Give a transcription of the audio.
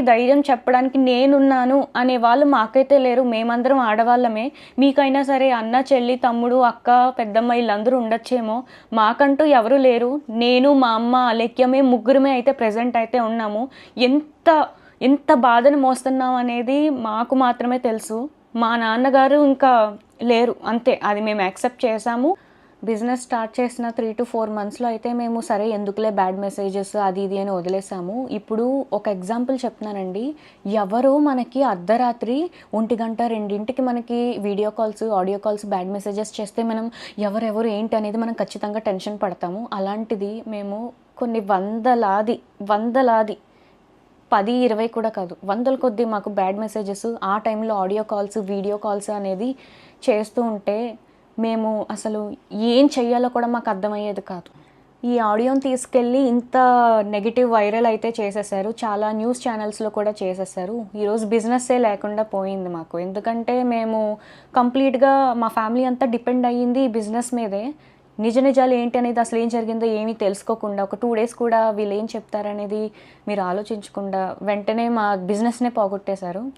ధైర్యం చెప్పడానికి నేనున్నాను అనే వాళ్ళు మాకైతే లేరు. మేమందరం ఆడవాళ్ళమే. మీకైనా సరే అన్న చెల్లి తమ్ముడు అక్క పెద్దమ్మ వీళ్ళందరూ ఉండొచ్చేమో. మాకంటూ ఎవరు లేరు. నేను మా అమ్మ అలేఖ్యమే ముగ్గురమే అయితే ప్రజెంట్ అయితే ఉన్నాము. ఎంత ఎంత బాధను మోస్తున్నాం అనేది మాకు మాత్రమే తెలుసు. మా నాన్నగారు ఇంకా లేరు. అంతే. అది మేము యాక్సెప్ట్ చేసాము బిజినెస్ స్టార్ట్ చేసిన త్రీ టు ఫోర్ మంత్స్లో అయితే మేము సరే ఎందుకులే బ్యాడ్ మెసేజెస్ అది ఇది అని వదిలేసాము. ఇప్పుడు ఒక ఎగ్జాంపుల్ చెప్తున్నానండి. ఎవరో మనకి అర్ధరాత్రి ఒంటి గంట రెండింటికి మనకి video calls audio calls bad messages చేస్తే మనం ఎవరెవరు ఏంటి అనేది మనం ఖచ్చితంగా టెన్షన్ పడతాము. అలాంటిది మేము కొన్ని వందలాది వందలాది పది ఇరవై కూడా కాదు వందల కొద్దీ మాకు బ్యాడ్ మెసేజెస్ ఆ టైంలో ఆడియో కాల్స్ వీడియో కాల్స్ అనేది చేస్తూ ఉంటే మేము అసలు ఏం చెయ్యాలో కూడా మాకు అర్థమయ్యేది కాదు. ఈ ఆడియోని తీసుకెళ్ళి ఇంత నెగిటివ్ వైరల్ అయితే చేసేసారు. చాలా న్యూస్ ఛానల్స్లో కూడా చేసేసారు. ఈరోజు బిజినెస్సే లేకుండా పోయింది మాకు. ఎందుకంటే మేము కంప్లీట్గా మా ఫ్యామిలీ అంతా డిపెండ్ అయ్యింది ఈ బిజినెస్ మీదే. నిజ నిజాలు ఏంటి అనేది అసలు ఏం జరిగిందో ఏమీ తెలుసుకోకుండా ఒక టూ డేస్ కూడా వీళ్ళు ఏం చెప్తారనేది మీరు ఆలోచించకుండా వెంటనే మా బిజినెస్నే పోగొట్టేశారు.